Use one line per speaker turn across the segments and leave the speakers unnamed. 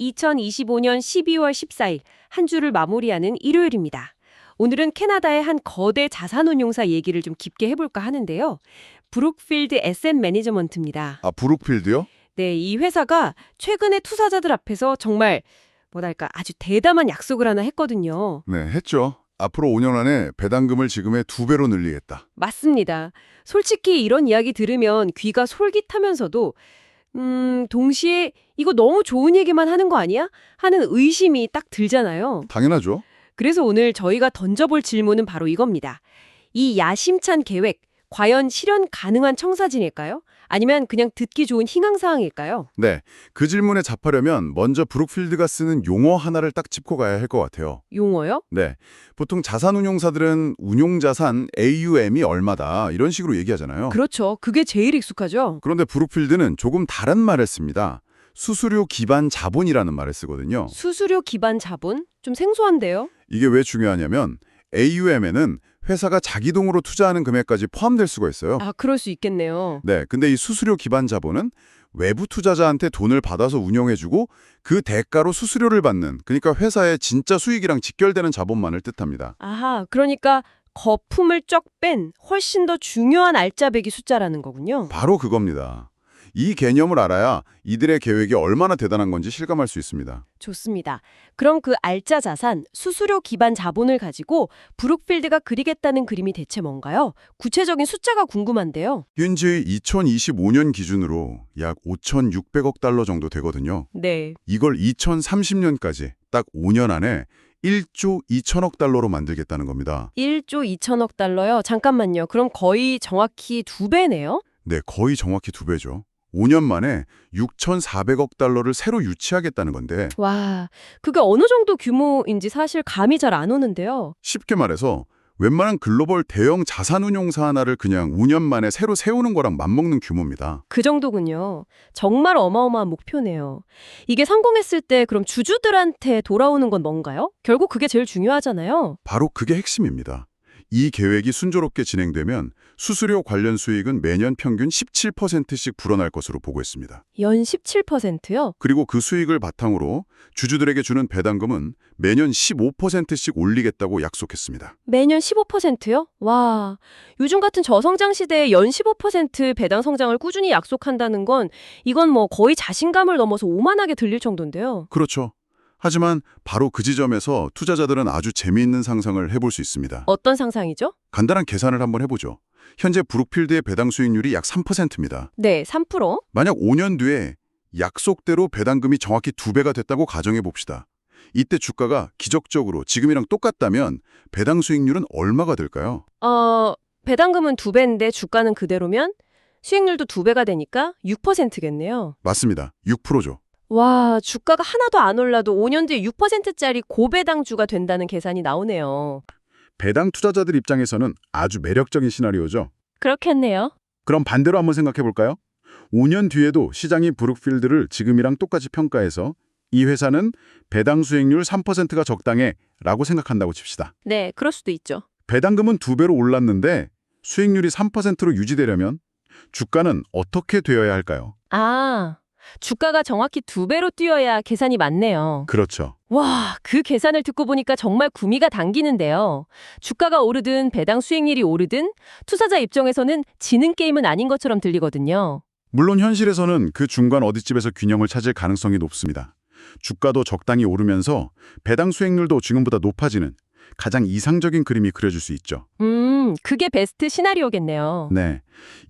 2025년 12월 14일 한 주를 마무리하는 일요일입니다. 오늘은 캐나다의 한 거대 자산운용사 얘기를 좀 깊게 해볼까 하는데요. 브룩필드 에셋 매니저먼트입니다.
아, 브룩필드요?
네, 이 회사가 최근에 투자자들 앞에서 정말 뭐랄까 아주 대담한 약속을 하나 했거든요.
네, 했죠. 앞으로 5년 안에 배당금을 지금의 두 배로 늘리겠다.
맞습니다. 솔직히 이런 이야기 들으면 귀가 솔깃하면서도 음, 동시에 이거 너무 좋은 얘기만 하는 거 아니야? 하는 의심이 딱 들잖아요.
당연하죠.
그래서 오늘 저희가 던져볼 질문은 바로 이겁니다. 이 야심찬 계획, 과연 실현 가능한 청사진일까요? 아니면 그냥 듣기 좋은 희망사항일까요?
네, 그 질문에 답하려면 먼저 브룩필드가 쓰는 용어 하나를 딱 짚고 가야 할 것 같아요.
용어요?
네, 보통 자산운용사들은 운용자산 AUM이 얼마다 이런 식으로 얘기하잖아요.
그렇죠. 그게 제일 익숙하죠.
그런데 브룩필드는 조금 다른 말을 씁니다. 수수료 기반 자본이라는 말을 쓰거든요.
수수료 기반 자본? 좀 생소한데요?
이게 왜 중요하냐면 AUM에는 회사가 자기 돈으로 투자하는 금액까지 포함될 수가 있어요.
아, 그럴 수 있겠네요.
네, 근데 이 수수료 기반 자본은 외부 투자자한테 돈을 받아서 운영해주고 그 대가로 수수료를 받는, 그러니까 회사의 진짜 수익이랑 직결되는 자본만을 뜻합니다.
아하, 그러니까 거품을 쩍 뺀 훨씬 더 중요한 알짜배기 숫자라는 거군요.
바로 그겁니다. 이 개념을 알아야 이들의 계획이 얼마나 대단한 건지 실감할 수 있습니다.
좋습니다. 그럼 그 알짜 자산, 수수료 기반 자본을 가지고 브룩필드가 그리겠다는 그림이 대체 뭔가요? 구체적인 숫자가 궁금한데요.
현재 2025년 기준으로 약 5,600억 달러 정도 되거든요.
네.
이걸 2030년까지 딱 5년 안에 1조 2천억 달러로 만들겠다는 겁니다.
1조 2천억 달러요. 잠깐만요. 그럼 거의 정확히 두 배네요?
네, 거의 정확히 두 배죠. 5년 만에 6,400억 달러를 새로 유치하겠다는 건데
와, 그게 어느 정도 규모인지 사실 감이 잘 안 오는데요.
쉽게 말해서 웬만한 글로벌 대형 자산운용사 하나를 그냥 5년 만에 새로 세우는 거랑 맞먹는 규모입니다.
그 정도군요. 정말 어마어마한 목표네요. 이게 성공했을 때 그럼 주주들한테 돌아오는 건 뭔가요? 결국 그게 제일 중요하잖아요.
바로 그게 핵심입니다. 이 계획이 순조롭게 진행되면 수수료 관련 수익은 매년 평균 17%씩 불어날 것으로 보고 있습니다.
연 17%요?
그리고 그 수익을 바탕으로 주주들에게 주는 배당금은 매년 15%씩 올리겠다고 약속했습니다.
매년 15%요? 와, 요즘 같은 저성장 시대에 연 15% 배당 성장을 꾸준히 약속한다는 건 이건 뭐 거의 자신감을 넘어서 오만하게 들릴 정도인데요.
그렇죠. 하지만 바로 그 지점에서 투자자들은 아주 재미있는 상상을 해볼 수 있습니다.
어떤 상상이죠?
간단한 계산을 한번 해보죠. 현재 브룩필드의 배당 수익률이 약 3%입니다.
네, 3%?
만약 5년 뒤에 약속대로 배당금이 정확히 두 배가 됐다고 가정해 봅시다. 이때 주가가 기적적으로 지금이랑 똑같다면 배당 수익률은 얼마가 될까요?
어, 배당금은 두 배인데 주가는 그대로면 수익률도 두 배가 되니까 6%겠네요.
맞습니다. 6%죠.
와, 주가가 하나도 안 올라도 5년 뒤에 6%짜리 고배당주가 된다는 계산이 나오네요.
배당 투자자들 입장에서는 아주 매력적인 시나리오죠.
그렇겠네요.
그럼 반대로 한번 생각해 볼까요? 5년 뒤에도 시장이 브룩필드를 지금이랑 똑같이 평가해서 이 회사는 배당 수익률 3%가 적당해 라고 생각한다고 칩시다.
네, 그럴 수도 있죠.
배당금은 두 배로 올랐는데 수익률이 3%로 유지되려면 주가는 어떻게 되어야 할까요?
아, 주가가 정확히 두 배로 뛰어야 계산이 맞네요.
그렇죠.
와, 그 계산을 듣고 보니까 정말 구미가 당기는데요. 주가가 오르든 배당 수익률이 오르든 투자자 입장에서는 지는 게임은 아닌 것처럼 들리거든요.
물론 현실에서는 그 중간 어디쯤에서 균형을 찾을 가능성이 높습니다. 주가도 적당히 오르면서 배당 수익률도 지금보다 높아지는 가장 이상적인 그림이 그려질 수 있죠.
음, 그게 베스트 시나리오겠네요.
네.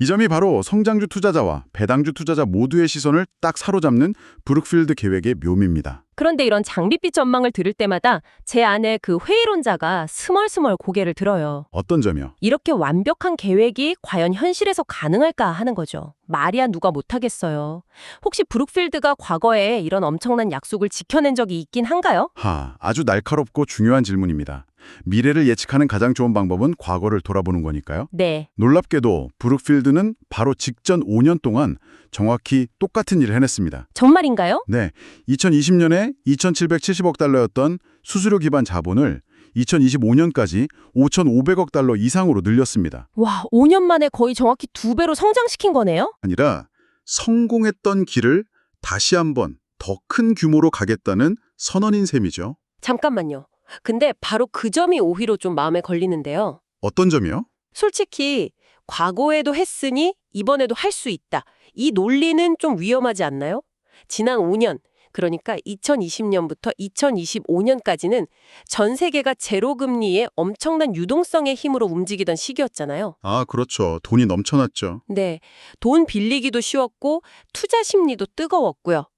이 점이 바로 성장주 투자자와 배당주 투자자 모두의 시선을 딱 사로잡는 브룩필드 계획의 묘미입니다.
그런데 이런 장밋빛 전망을 들을 때마다 제 안에 그 회의론자가 스멀스멀 고개를 들어요.
어떤 점이요?
이렇게 완벽한 계획이 과연 현실에서 가능할까 하는 거죠. 말이야 누가 못하겠어요. 혹시 브룩필드가 과거에 이런 엄청난 약속을 지켜낸 적이 있긴 한가요?
하, 아주 날카롭고 중요한 질문입니다. 미래를 예측하는 가장 좋은 방법은 과거를 돌아보는 거니까요.
네.
놀랍게도 브룩필드는 바로 직전 5년 동안 정확히 똑같은 일을 해냈습니다.
정말인가요?
네, 2020년에 2,770억 달러였던 수수료 기반 자본을 2025년까지 5,500억 달러 이상으로 늘렸습니다.
와, 5년 만에 거의 정확히 두 배로 성장시킨 거네요?
아니라 성공했던 길을 다시 한번 더 큰 규모로 가겠다는 선언인 셈이죠.
잠깐만요. 근데 바로 그 점이 오히려 좀 마음에 걸리는데요.
어떤 점이요?
솔직히 과거에도 했으니 이번에도 할 수 있다. 이 논리는 좀 위험하지 않나요? 지난 5년, 그러니까 2020년부터 2025년까지는 전 세계가 제로 금리의 엄청난 유동성의 힘으로 움직이던 시기였잖아요.
아, 그렇죠. 돈이 넘쳐났죠.
네, 돈 빌리기도 쉬웠고 투자 심리도 뜨거웠고요.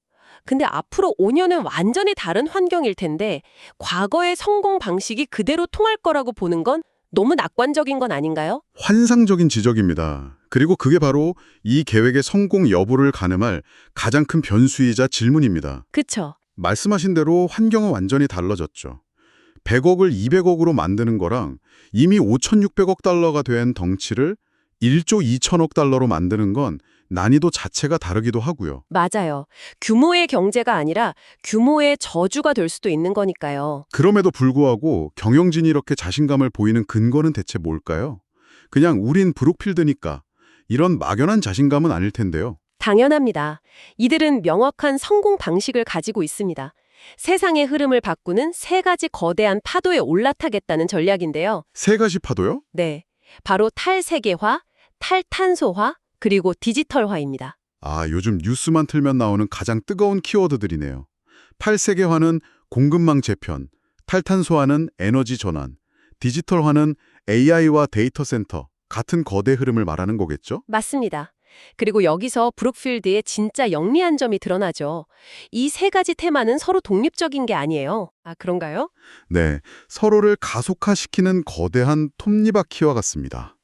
근데 앞으로 5년은 완전히 다른 환경일 텐데 과거의 성공 방식이 그대로 통할 거라고 보는 건 너무 낙관적인 건 아닌가요?
환상적인 지적입니다. 그리고 그게 바로 이 계획의 성공 여부를 가늠할 가장 큰 변수이자 질문입니다.
그쵸?
말씀하신 대로 환경은 완전히 달라졌죠. 100억을 200억으로 만드는 거랑 이미 5,600억 달러가 된 덩치를 1조 2천억 달러로 만드는 건 난이도 자체가 다르기도 하고요.
맞아요. 규모의 경제가 아니라 규모의 저주가 될 수도 있는 거니까요.
그럼에도 불구하고 경영진이 이렇게 자신감을 보이는 근거는 대체 뭘까요? 그냥 우린 브룩필드니까 이런 막연한 자신감은 아닐 텐데요.
당연합니다. 이들은 명확한 성공 방식을 가지고 있습니다. 세상의 흐름을 바꾸는 세 가지 거대한 파도에 올라타겠다는 전략인데요.
세 가지 파도요?
네. 바로 탈세계화, 탈탄소화, 그리고 디지털화입니다.
아, 요즘 뉴스만 틀면 나오는 가장 뜨거운 키워드들이네요. 8세계화는 공급망 재편, 탈탄소화는 에너지 전환, 디지털화는 AI와 데이터 센터, 같은 거대 흐름을 말하는 거겠죠?
맞습니다. 그리고 여기서 브룩필드의 진짜 영리한 점이 드러나죠. 이 세 가지 테마는 서로 독립적인 게 아니에요. 아, 그런가요?
네, 서로를 가속화시키는 거대한 톱니바퀴와 같습니다.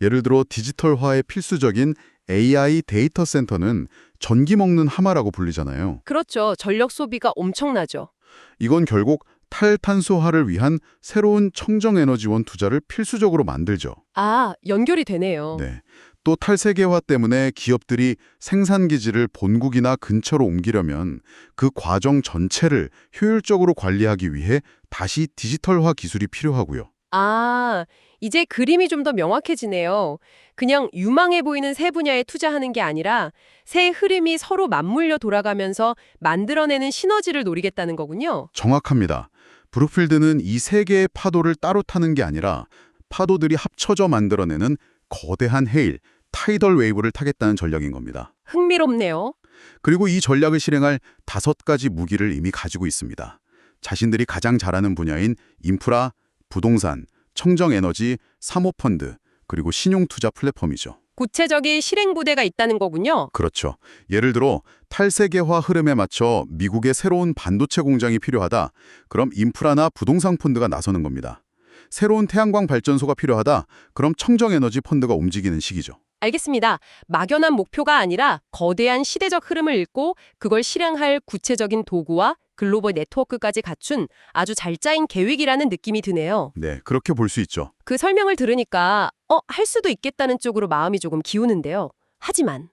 예를 들어 디지털화의 필수적인 AI 데이터 센터는 전기 먹는 하마라고 불리잖아요.
그렇죠. 전력 소비가 엄청나죠.
이건 결국 탈탄소화를 위한 새로운 청정에너지원 투자를 필수적으로 만들죠.
아, 연결이 되네요.
네. 또 탈세계화 때문에 기업들이 생산기지를 본국이나 근처로 옮기려면 그 과정 전체를 효율적으로 관리하기 위해 다시 디지털화 기술이 필요하고요.
아, 이제 그림이 좀 더 명확해지네요. 그냥 유망해 보이는 세 분야에 투자하는 게 아니라 새 흐름이 서로 맞물려 돌아가면서 만들어내는 시너지를 노리겠다는 거군요.
정확합니다. 브룩필드는 이 세 개의 파도를 따로 타는 게 아니라 파도들이 합쳐져 만들어내는 거대한 헤일, 타이덜 웨이브를 타겠다는 전략인 겁니다.
흥미롭네요.
그리고 이 전략을 실행할 다섯 가지 무기를 이미 가지고 있습니다. 자신들이 가장 잘하는 분야인 인프라, 부동산, 청정에너지, 사모펀드, 그리고 신용투자 플랫폼이죠.
구체적인 실행 부대가 있다는 거군요.
그렇죠. 예를 들어 탈세계화 흐름에 맞춰 미국의 새로운 반도체 공장이 필요하다. 그럼 인프라나 부동산 펀드가 나서는 겁니다. 새로운 태양광 발전소가 필요하다. 그럼 청정에너지 펀드가 움직이는 시기죠.
알겠습니다. 막연한 목표가 아니라 거대한 시대적 흐름을 읽고 그걸 실행할 구체적인 도구와 글로벌 네트워크까지 갖춘 아주 잘 짜인 계획이라는 느낌이 드네요.
네, 그렇게 볼 수 있죠.
그 설명을 들으니까 어, 할 수도 있겠다는 쪽으로 마음이 조금 기우는데요. 하지만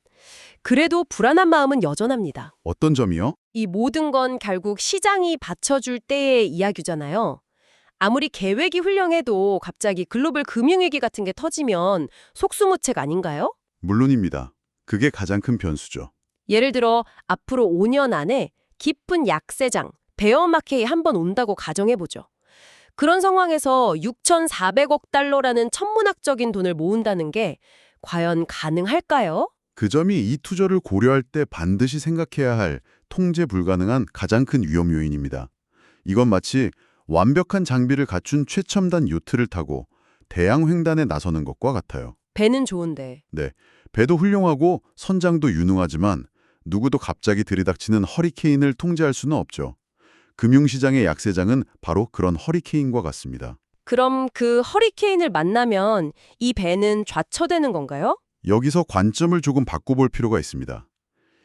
그래도 불안한 마음은 여전합니다.
어떤 점이요?
이 모든 건 결국 시장이 받쳐줄 때의 이야기잖아요. 아무리 계획이 훌륭해도 갑자기 글로벌 금융위기 같은 게 터지면 속수무책 아닌가요?
물론입니다. 그게 가장 큰 변수죠.
예를 들어 앞으로 5년 안에 깊은 약세장, 베어마켓이 한번 온다고 가정해보죠. 그런 상황에서 6,400억 달러라는 천문학적인 돈을 모은다는 게 과연 가능할까요?
그 점이 이 투자를 고려할 때 반드시 생각해야 할 통제 불가능한 가장 큰 위험 요인입니다. 이건 마치 완벽한 장비를 갖춘 최첨단 요트를 타고 대양 횡단에 나서는 것과 같아요.
배는 좋은데.
배도 훌륭하고 선장도 유능하지만 누구도 갑자기 들이닥치는 허리케인을 통제할 수는 없죠. 금융시장의 약세장은 바로 그런 허리케인과 같습니다.
그럼 그 허리케인을 만나면 이 배는 좌처되는 건가요?
여기서 관점을 조금 바꿔볼 필요가 있습니다.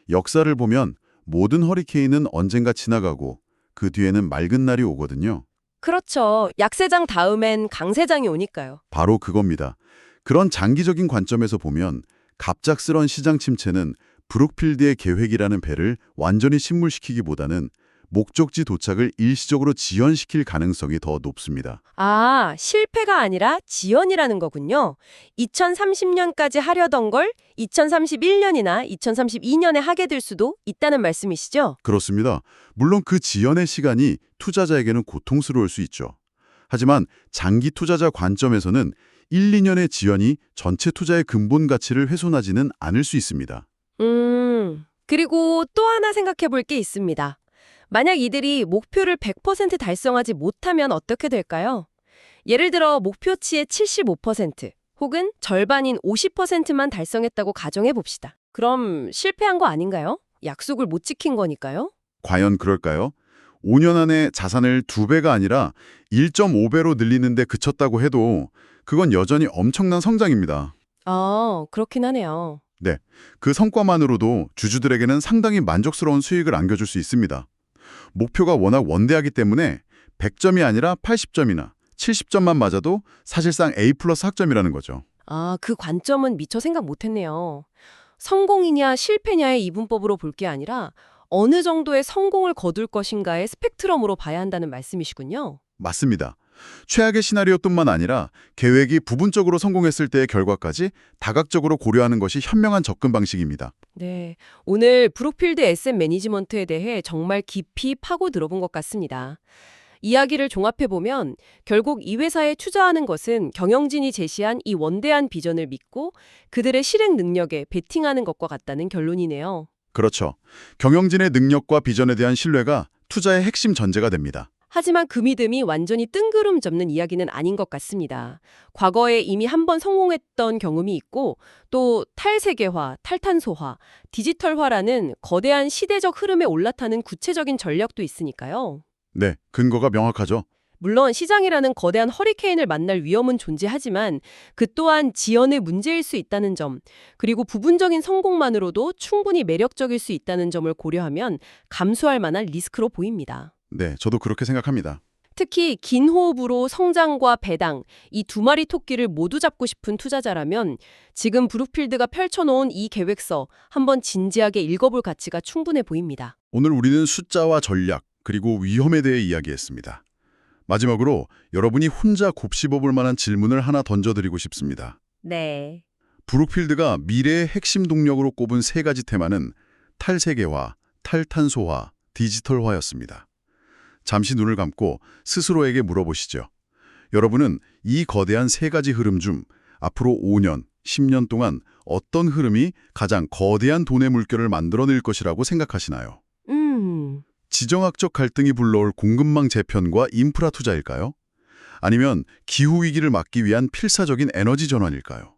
역사를 보면 모든 허리케인은 언젠가 지나가고 그 뒤에는 맑은 날이 오거든요.
그렇죠. 약세장 다음엔 강세장이 오니까요.
바로 그겁니다. 그런 장기적인 관점에서 보면 갑작스런 시장 침체는 브룩필드의 계획이라는 배를 완전히 침몰시키기보다는 목적지 도착을 일시적으로 지연시킬 가능성이 더 높습니다.
아, 실패가 아니라 지연이라는 거군요. 2030년까지 하려던 걸 2031년이나 2032년에 하게 될 수도 있다는 말씀이시죠?
그렇습니다. 물론 그 지연의 시간이 투자자에게는 고통스러울 수 있죠. 하지만 장기 투자자 관점에서는 1, 2년의 지연이 전체 투자의 근본 가치를 훼손하지는 않을 수 있습니다.
음, 그리고 또 하나 생각해 볼 게 있습니다. 만약 이들이 목표를 100% 달성하지 못하면 어떻게 될까요? 예를 들어 목표치의 75% 혹은 절반인 50%만 달성했다고 가정해 봅시다. 그럼 실패한 거 아닌가요? 약속을 못 지킨 거니까요?
과연 그럴까요? 5년 안에 자산을 2배가 아니라 1.5배로 늘리는데 그쳤다고 해도 그건 여전히 엄청난 성장입니다.
아, 그렇긴 하네요.
그 성과만으로도 주주들에게는 상당히 만족스러운 수익을 안겨줄 수 있습니다. 목표가 워낙 원대하기 때문에 100점이 아니라 80점이나 70점만 맞아도 사실상 A 플러스 학점이라는 거죠.
아, 그 관점은 미처 생각 못 했네요. 성공이냐 실패냐의 이분법으로 볼 게 아니라 어느 정도의 성공을 거둘 것인가의 스펙트럼으로 봐야 한다는 말씀이시군요.
맞습니다. 최악의 시나리오뿐만 아니라 계획이 부분적으로 성공했을 때의 결과까지 다각적으로 고려하는 것이 현명한 접근 방식입니다.
네, 오늘 브룩필드 에셋 매니지먼트에 대해 정말 깊이 파고 들어본 것 같습니다. 이야기를 종합해보면 결국 이 회사에 투자하는 것은 경영진이 제시한 이 원대한 비전을 믿고 그들의 실행 능력에 베팅하는 것과 같다는 결론이네요.
그렇죠. 경영진의 능력과 비전에 대한 신뢰가 투자의 핵심 전제가 됩니다.
하지만 그 믿음이 완전히 뜬구름 잡는 이야기는 아닌 것 같습니다. 과거에 이미 한 번 성공했던 경험이 있고 또 탈세계화, 탈탄소화, 디지털화라는 거대한 시대적 흐름에 올라타는 구체적인 전략도 있으니까요.
네, 근거가 명확하죠.
물론 시장이라는 거대한 허리케인을 만날 위험은 존재하지만 그 또한 지연의 문제일 수 있다는 점, 그리고 부분적인 성공만으로도 충분히 매력적일 수 있다는 점을 고려하면 감수할 만한 리스크로 보입니다.
네, 저도 그렇게 생각합니다.
특히 긴 호흡으로 성장과 배당, 이 두 마리 토끼를 모두 잡고 싶은 투자자라면 지금 브룩필드가 펼쳐놓은 이 계획서 한번 진지하게 읽어볼 가치가 충분해 보입니다.
오늘 우리는 숫자와 전략, 그리고 위험에 대해 이야기했습니다. 마지막으로 여러분이 혼자 곱씹어 볼 만한 질문을 하나 던져드리고 싶습니다.
네.
브룩필드가 미래의 핵심 동력으로 꼽은 세 가지 테마는 탈세계화, 탈탄소화, 디지털화였습니다. 잠시 눈을 감고 스스로에게 물어보시죠. 여러분은 이 거대한 세 가지 흐름 중 앞으로 5년, 10년 동안 어떤 흐름이 가장 거대한 돈의 물결을 만들어낼 것이라고 생각하시나요?
음.
지정학적 갈등이 불러올 공급망 재편과 인프라 투자일까요? 아니면 기후위기를 막기 위한 필사적인 에너지 전환일까요?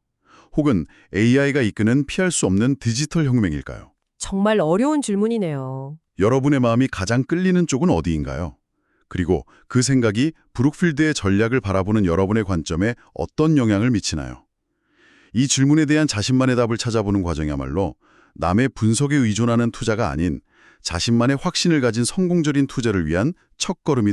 혹은 AI가 이끄는 피할 수 없는 디지털 혁명일까요?
정말 어려운 질문이네요.
여러분의 마음이 가장 끌리는 쪽은 어디인가요? 그리고 그 생각이 브룩필드의 전략을 바라보는 여러분의 관점에 어떤 영향을 미치나요? 이 질문에 대한 자신만의 답을 찾아보는 과정이야말로 남의 분석에 의존하는 투자가 아닌 자신만의 확신을 가진 성공적인 투자를 위한 첫걸음이